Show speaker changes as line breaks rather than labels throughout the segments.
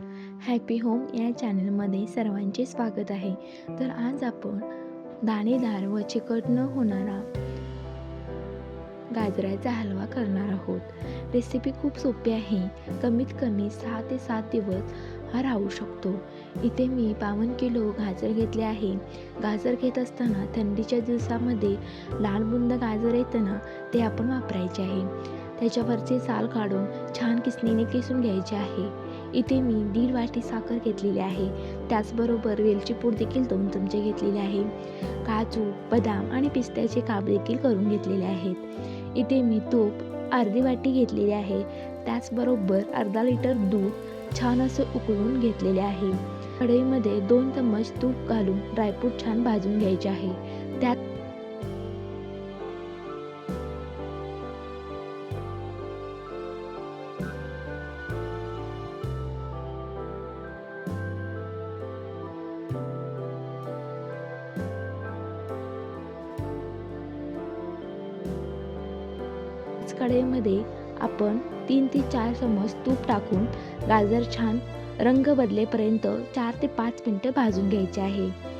Happy home या चॅनलमध्ये सर्वांचे स्वागत आहे. तर आज आपण दाणेदार व चिकट न होणारा गाजराचा हलवा करणार आहोत. रेसिपी खूप सोपी आहे. कमीत कमी सहा ते सात दिवस हा राहू शकतो. इथे मी बावन्न किलो गाजर घेतले आहे. गाजर घेत असताना थंडीच्या दिवसामध्ये लाल बुंद गाजर येतं ना ते आपण वापरायचे आहे. त्याच्यावरचे साल काढून छान किसणीने किसून घ्यायचे आहे. इथे मी दीड वाटी साखर घेतलेली आहे. त्याचबरोबर वेलची पूड देखील दोन चमचे घेतलेले आहे. काजू बदाम आणि पिस्त्याचे काप देखील करून घेतलेले आहेत. इथे मी तूप अर्धी वाटी घेतलेली आहे. त्याचबरोबर अर्धा लिटर दूध छान असं उकळून घेतलेले आहे. कढईमध्ये दोन चम्मच तूप घालून ड्रायफ्रूट छान भाजून घ्यायचे आहे. त्यात कढईमध्ये आपण तीन ते चार चमच तूप टाकून गाजर छान रंग बदलेपर्यंत चार ते पाच मिनटं भाजून घ्यायचे आहे.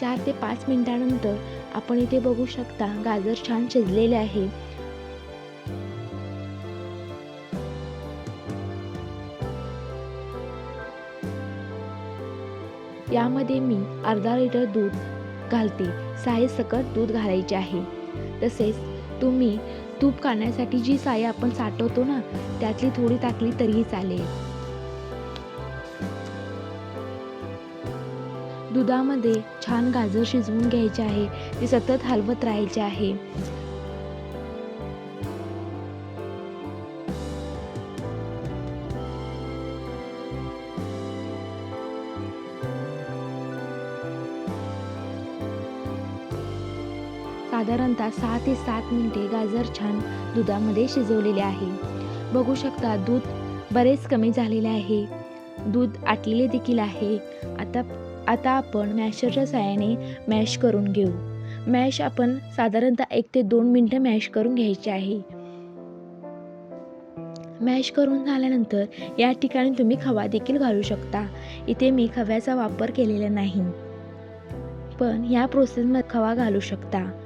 चार ते पाच मिनिटानंतर आपण इथे बघू शकता गाजर छान शिजलेले आहे. यामध्ये मी अर्धा लिटर दूध घालते. साई सकट दूध घालायचे आहे. तसेच तुम्ही तूप काढण्यासाठी जी साई आपण साठवतो ना त्यातली थोडी टाकली तरीही चालेल. दुधामध्ये छान गाजर शिजवून घ्यायचे आहे. ते सतत हलवत राहायचे आहे. साधारणतः सहा ते सात मिनिटे गाजर छान दुधामध्ये शिजवलेले आहे. बघू शकता दूध बरेच कमी झालेले आहे. दूध आटलेले देखील आहे. आता आता आपण मॅशरच्या सहाय्याने मॅश करून घेऊ. मॅश आपण साधारणतः एक ते दोन मिनटं मॅश करून घ्यायचे आहे. मॅश करून झाल्यानंतर या ठिकाणी तुम्ही खवा देखील घालू शकता. इथे मी खव्याचा वापर केलेला नाही. पण या प्रोसेसमध्ये खवा घालू शकता.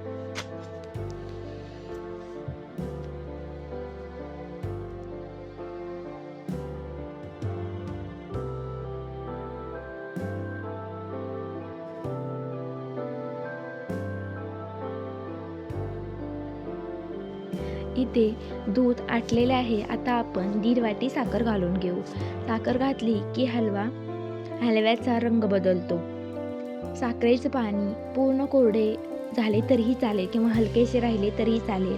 इथे दूध आटलेले आहे. आता आपण दीड वाटी साखर घालून घेऊ. साखर घातली की हलवा हलव्याचा रंग बदलतो. साखरेचं पाणी पूर्ण कोरडे झाले तरीही चालेल किंवा हलकेसे राहिले तरीही चालेल.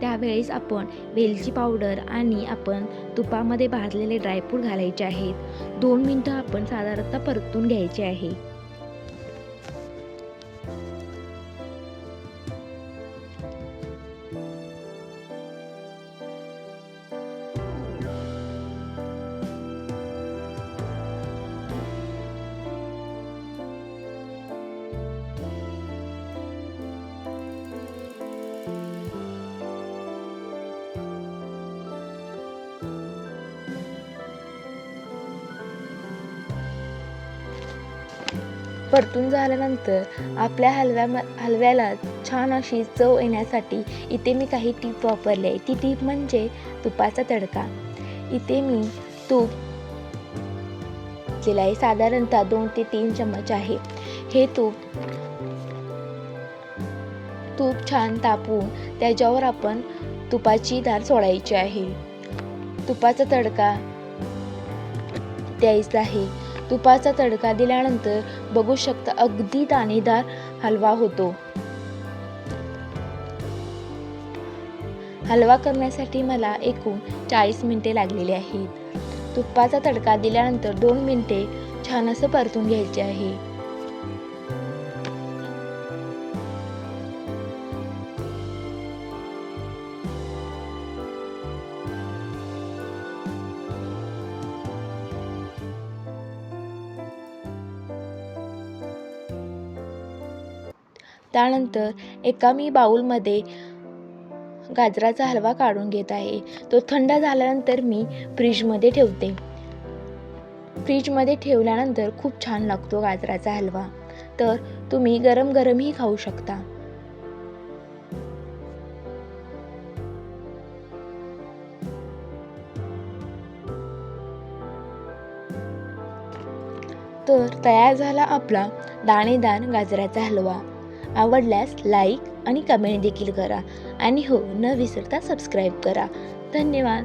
त्यावेळेस आपण वेलची पावडर आणि आपण तुपामध्ये भाजलेले ड्रायफ्रूट घालायचे आहेत. दोन मिनटं आपण साधारणतः परतून घ्यायचे आहे. परतून झाल्यानंतर आपल्या हलव्या हलव्याला छान अशी चव येण्यासाठी इथे मी काही टीप वापरले आहे. ती टीप म्हणजे तुपाचा तडका. इथे मी तूप घेतलेलं आहे. साधारणतः दोन ते तीन चम्मच आहे. हे तूप तूप छान तापून त्याच्यावर आपण तुपाची धार सोडायची आहे. तुपाचा तडका द्यायचा आहे. तुपाचा तडका दिल्यानंतर बघू शकता अगदी दाणेदार हलवा होतो. हलवा करण्यासाठी मला एकूण चाळीस मिनिटे लागलेली आहेत. तुपाचा तडका दिल्यानंतर दोन मिनिटे छान असं परतून घ्यायचे आहे. त्यानंतर एका मी बाऊलमध्ये गाजराचा हलवा काढून घेत आहे. तो थंड झाल्यानंतर मी फ्रीजमध्ये ठेवते. फ्रीजमध्ये ठेवल्यानंतर खूप छान लागतो गाजराचा हलवा. तर तुम्ही गरम गरमही खाऊ शकता. तर तयार झाला आपला दाणेदार गाजराचा हलवा. आवडल्यास लाईक आणि कमेंट देखील करा. आणि हो न विसरता सबस्क्राईब करा. धन्यवाद.